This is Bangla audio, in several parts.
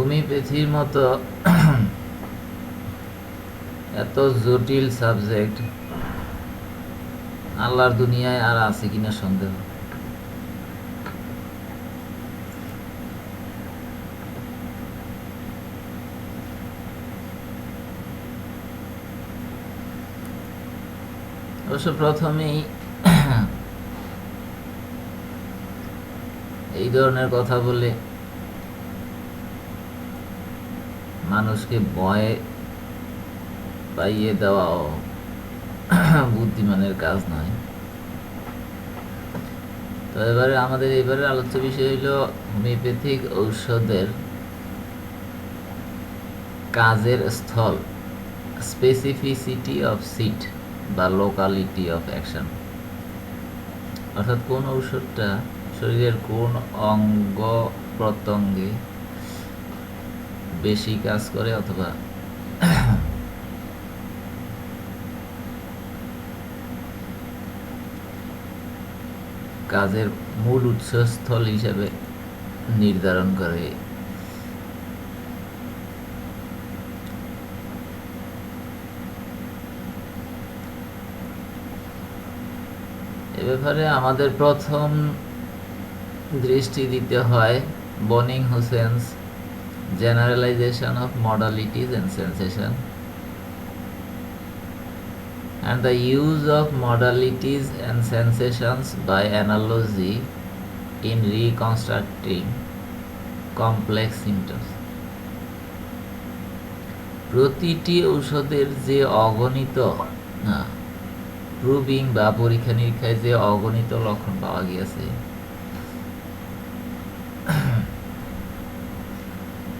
হোমিওপ্যাথির মতো এত জটিল সাবজেক্ট আল্লাহর দুনিয়ায় আর আছে কিনা সন্দেহ? অবশ্য প্রথমেই এই ধরনের কথা বলে মানুষকে ভয় পাইয়ে দেওয়াও বুদ্ধিমানের কাজ নয়। তো এবারে আমাদের এবারে আলোচ্য বিষয় হইল হোমিওপ্যাথিক ঔষধের কাজের স্থল স্পেসিফিসিটি অফ সিট বা লোকালিটি অফ অ্যাকশন অর্থাৎ কোন ঔষধটা শরীরের কোন অঙ্গ প্রত্যঙ্গে বেশি কাজ করে অথবা কাজের মূল উৎসস্থল হিসেবে নির্ধারণ করে। এ ব্যাপারে আমাদের প্রথম দৃষ্টি দিতে হয় বনিং হুসেন্স generalization of modalities and sensation and the use of modalities and sensations by analogy in reconstructing complex symptoms প্রতিটি ঔষধের যে অগণিত না প্রুভিং বা পরীক্ষা নিরীক্ষায় যে অগণিত লক্ষণ পাওয়া গিয়েছে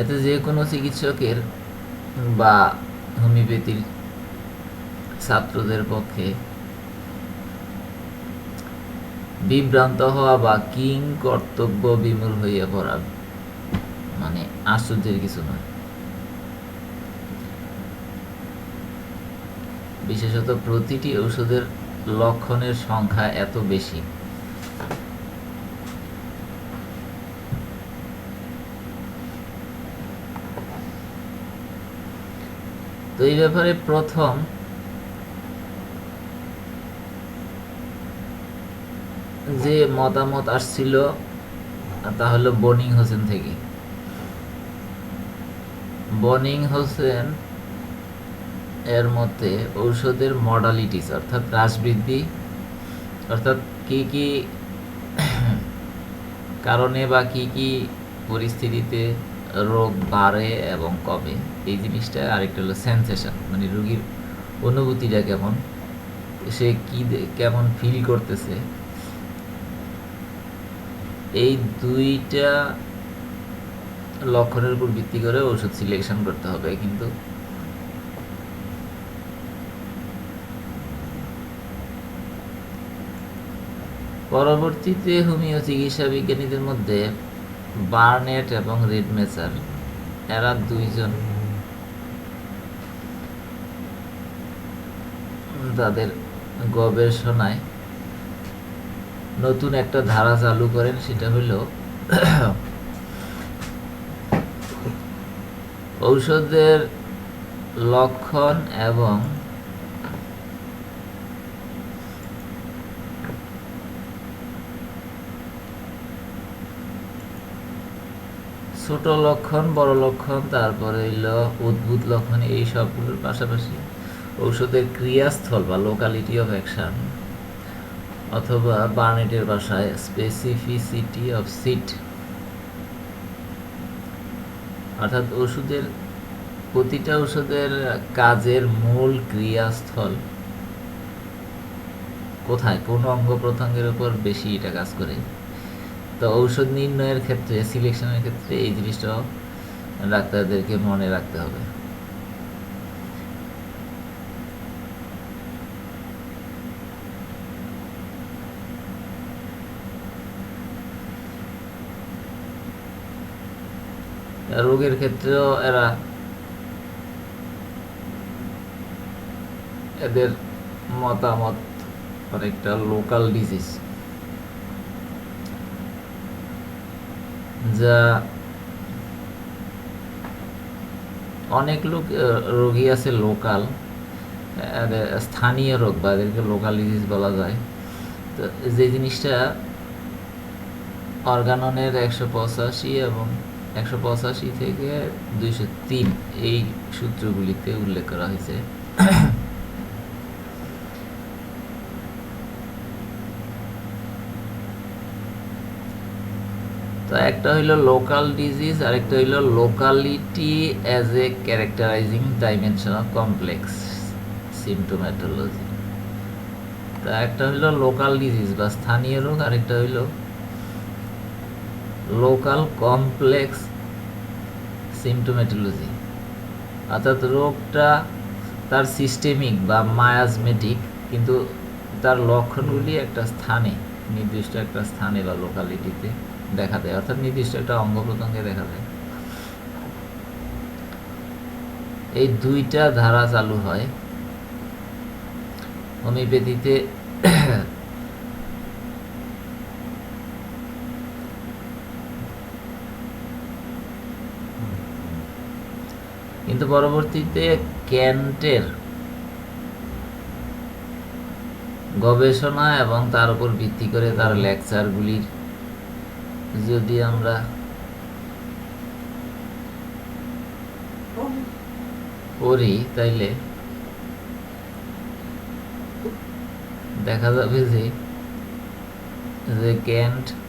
এতে যে কোনো চিকিৎসকের বা হোমিওপ্যাথির ছাত্রদের পক্ষে বিভ্রান্ত হওয়া বা কিং কর্তব্য বিমূল হইয়া পড়া মানে আশ্চর্যের কিছু নয়। বিশেষত প্রতিটি ঔষধের লক্ষণের সংখ্যা এত বেশি। তো এই ব্যাপারে প্রথম, যে মতামত আসছিল, তা হলো বনিং হোসেন থেকে। বনিং হোসেন এর মতে ঔষধের মডালিটিস অর্থাৎ হ্রাসবৃদ্ধি অর্থাৎ কি কি কারণে বা কি কি পরিস্থিতিতে রোগ বাড়ে এবং কমে। এই জিনিসটা আরেকটা হলো সেন্সেশন মানে রুগীর অনুভূতিটা কেমন, সে কি কেমন ফিল করতেছে। এই দুইটা লক্ষণের উপর ভিত্তি করে ওষুধ সিলেকশন করতে হবে, কিন্তু পরবর্তীতে হোমিও চিকিৎসা বিজ্ঞানীদের মধ্যে বার্নেট এবং রেড মেচার এরা দুইজন। তাদের গবেষণায় নতুন একটা ধারা চালু করেন, সেটা হলো ঔষধের লক্ষণ এবং ছোট লক্ষণ, বড় লক্ষণ, তারপরে হইল উদ্ভূত লক্ষণ, এই সবগুলোর পাশাপাশি ঔষধের ক্রিয়াস্থল বা লোকালিটি অফ অ্যাকশন অথবা বার্নেটের ভাষায় স্পেসিফিসিটি অফ সিট অর্থাৎ ওষুধের প্রতিটা ওষুধের কাজের মূল ক্রিয়াস্থল কোথায়? কোন অঙ্গ প্রত্যঙ্গের উপর বেশি এটা কাজ করে। তো ঔষধ নির্ণয়ের ক্ষেত্রে সিলেকশনের ক্ষেত্রে এই জিনিসটাও ডাক্তারদেরকে মনে রাখতে হবে। রোগের ক্ষেত্রেও এরা এদের মতামত অনেকটা লোকাল ডিজিজ যা অনেক লোক রোগী আছে লোকাল স্থানীয় রোগ বা এদেরকে লোকাল ডিজিজ বলা যায়। তো যে জিনিসটা অর্গাননের একশো পঁচাশি এবং একশো পঁচাশি থেকে দুইশো তিন এই সূত্রগুলিতে উল্লেখ করা হয়েছে। তো একটা হইল লোকাল ডিজিজ আর একটা হইল locality as a characterising dimension of complex symptomatology তা একটা হইল লোকাল ডিজিজ বা স্থানীয় রোগ, আরেকটা হইল লোকাল কমপ্লেক্স সিমটোমেটোলজি অর্থাৎ রোগটা তার সিস্টেমিক বা মায়াজমেটিক কিন্তু তার লক্ষণগুলি একটা স্থানে, নির্দিষ্ট একটা স্থানে বা লোকালিটিতে দেখা দেয়, অর্থাৎ নির্দিষ্ট একটা অঙ্গ প্রত্যঙ্গে দেখা দেয়। এই দুইটা ধারা চালু হয় হোমিওপ্যাথিতে। কিন্তু পরবর্তীতে ক্যান্টের গবেষণা এবং তার উপর ভিত্তি করে তার লেকচারগুলির যদি আমরা পড়ি তাইলে দেখা যাবে যে ক্যান্ট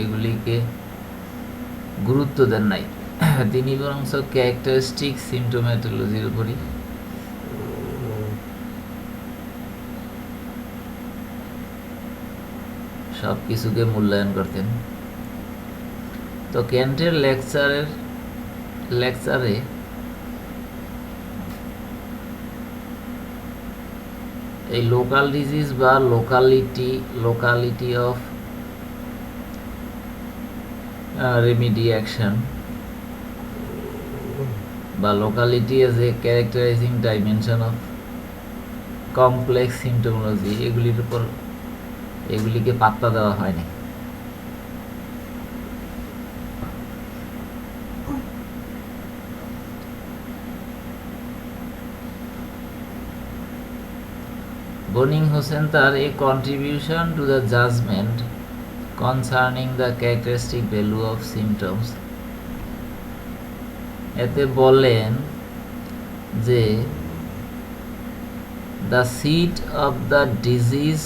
এগুলিকে গুরুত্ব দেন নাই। তিনি বরং ক্যারেক্টারিস্টিক সিমটোম্যাটোলজির উপরই সব কিছুকে মূল্যায়ন করতেন। তো ক্যান্টের লেকচারের, লেকচারে এই লোকাল ডিজিজ বা locality locality of remedy action বা locality as a characterising dimension of complex symptomatology এগুলির উপর এগুলিকে পাত্তা দেওয়া হয়নি। বনিং হোসেন তার a contribution to the judgement concerning the characteristic value of symptoms এতে বলেন যে the seat of the disease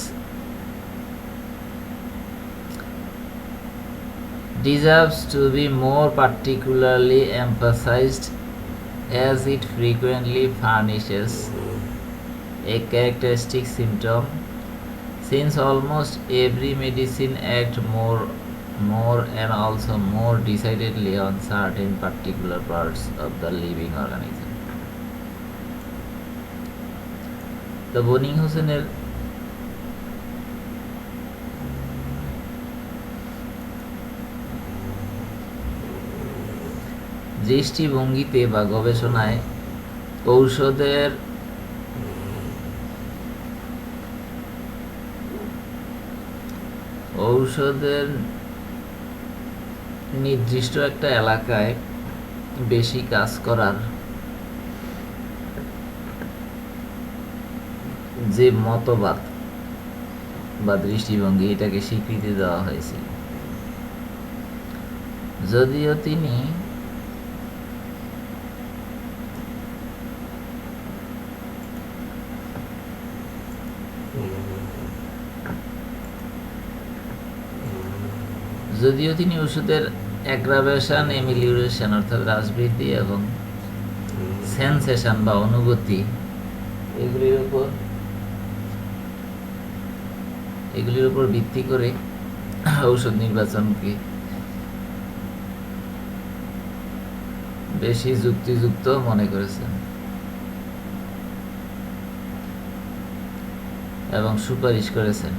deserves to be more particularly emphasized as it frequently furnishes a characteristic symptom since almost every medicine act more more and also more decidedly on certain particular parts of the living organism the বনিং হোসেনের দৃষ্টিভঙ্গিতে বা গবেষণায় ঔষধের ঔষধের নির্দিষ্ট একটা এলাকায় বেশি কাজ করার যে মতবাদ বা দৃষ্টিভঙ্গি, এটাকে স্বীকৃতি দেওয়া হয়েছিল। যদিও তিনি যদিও তিনি ওষুধের অ্যাগ্রাভেশন এমিলিউরেশন অর্থাৎ হ্রাসবৃদ্ধি এবং সেন্সেশন বা অনুভূতি এগুলির উপর এগুলির উপর ভিত্তি করে ঔষধ নির্বাচনকে বেশি যুক্তিযুক্ত মনে করেছেন। এবং সুপারিশ করেছেন।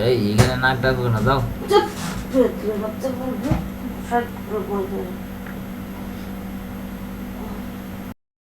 যাই এখানে নাক ডাকো না যাও। চুপ।